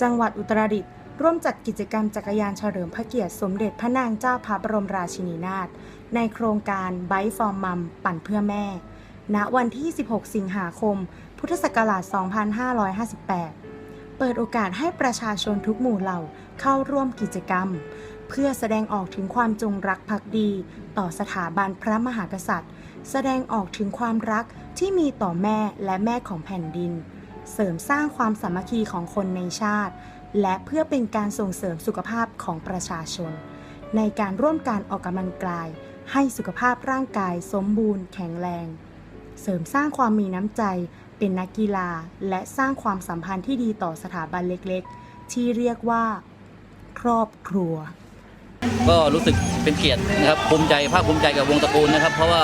จังหวัดอุตรดิตถ์ร่วมจัดกิจกรรมจักรยานเฉลิมพระเกียรติสมเด็จพระนางเจ้าพระบรมราชินีนาถในโครงการ Bike for Mum ปั่นเพื่อแม่ ณ วันที่ 16 สิงหาคม พุทธศักราช 2558 เปิดโอกาสให้ประชาชนทุกหมู่เหล่าเข้าร่วมกิจกรรม เพื่อแสดงออกถึงความจงรักภักดี ต่อสถาบันพระมหากษัตริย์ แสดงออกถึงความรักที่มีต่อแม่และแม่ของแผ่นดิน เสริมสร้างความสามัคคีของคนในชาติ และเพื่อเป็นการส่งเสริมสุขภาพของประชาชน ในการร่วมการออกกำลังกาย ให้สุขภาพร่างกายสมบูรณ์แข็งแรง เสริมสร้างความมีน้ำใจ เป็นนักกีฬา และสร้างความสัมพันธ์ที่ดีต่อสถาบันเล็กๆ ที่เรียกว่า ครอบครัวก็รู้สึกเป็นเกียรตินะครับภูมิใจภาคภูมิใจกับวงตระกูลนะครับ เพราะว่า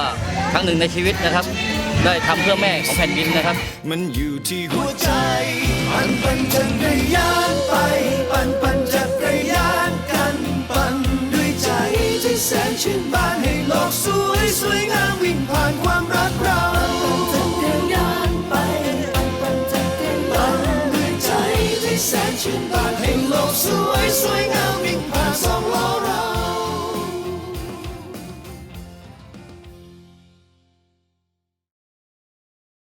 ครั้งหนึ่งในชีวิตนะครับ ได้ทำเพื่อแม่ของแผ่นดินนะครับ มันอยู่ที่หัวใจ ปันปันจักรยานไป ปันปันจักรยานกันปันด้วยใจที่แสนชื่นบานให้โลกสวยสวยงามวิ่งผ่านความรักเราแสนชื่นบานให้โลกสวยสวยงาม